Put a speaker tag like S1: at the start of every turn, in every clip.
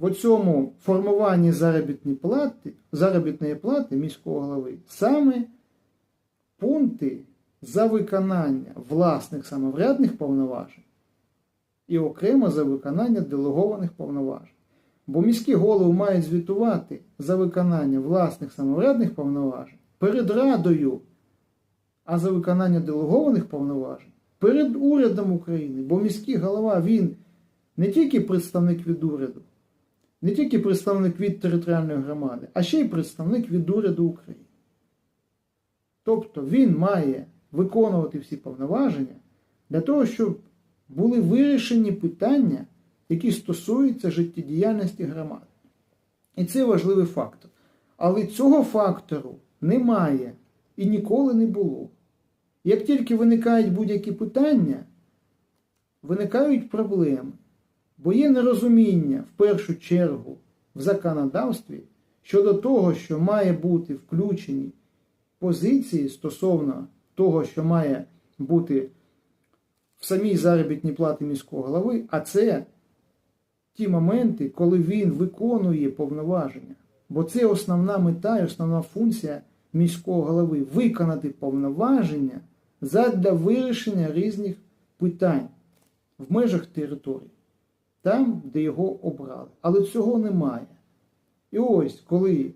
S1: в цьому формуванні заробітної плати, заробітної плати міського голови саме пункти за виконання власних самоврядних повноважень і окремо за виконання делегованих повноважень. Бо міські голови мають звітувати за виконання власних самоврядних повноважень перед Радою, а за виконання делегованих повноважень перед урядом України. Бо міський голова він не тільки представник від уряду, не тільки представник від територіальної громади, а ще й представник від уряду України. Тобто він має виконувати всі повноваження для того, щоб були вирішені питання, які стосуються життєдіяльності громади. І це важливий фактор. Але цього фактору немає і ніколи не було. Як тільки виникають будь-які питання, виникають проблеми, бо є нерозуміння в першу чергу в законодавстві щодо того, що має бути включені позиції стосовно того, що має бути в самій заробітній платі міського голови, а це ті моменти, коли він виконує повноваження. Бо це основна мета і основна функція міського голови виконати повноваження задля вирішення різних питань в межах території, там, де його обрали. Але цього немає. І ось, коли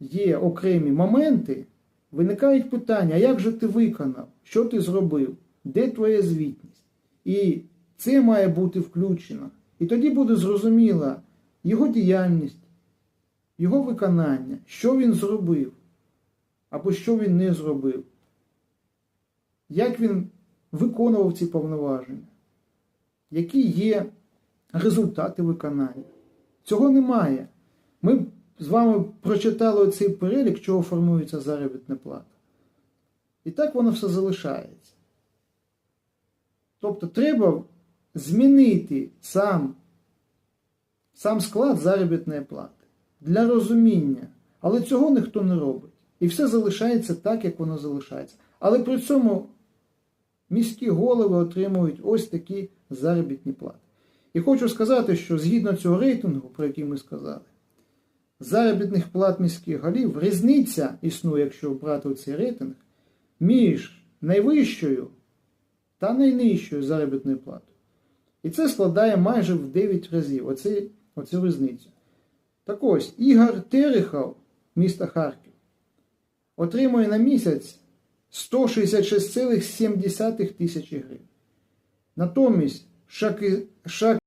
S1: є окремі моменти, виникають питання, як же ти виконав, що ти зробив, де твоя звітність? І це має бути включено. І тоді буде зрозуміла його діяльність, його виконання, що він зробив, або що він не зробив, як він виконував ці повноваження, які є результати виконання. Цього немає. Ми з вами прочитали цей перелік, чого формується заробітна плата. І так воно все залишається. Тобто треба змінити сам, сам склад заробітної плати для розуміння. Але цього ніхто не робить. І все залишається так, як воно залишається. Але при цьому міські голови отримують ось такі заробітні плати. І хочу сказати, що згідно цього рейтингу, про який ми сказали, заробітних плат міських голів різниця існує, якщо брати цей рейтинг, між найвищою та найнижчою заробітною платою. І це складає майже в 9 разів оцю різницю. Так ось, Ігор Терехов, міста Харків, отримує на місяць 166,7 тисячі гривень. Натомість Шак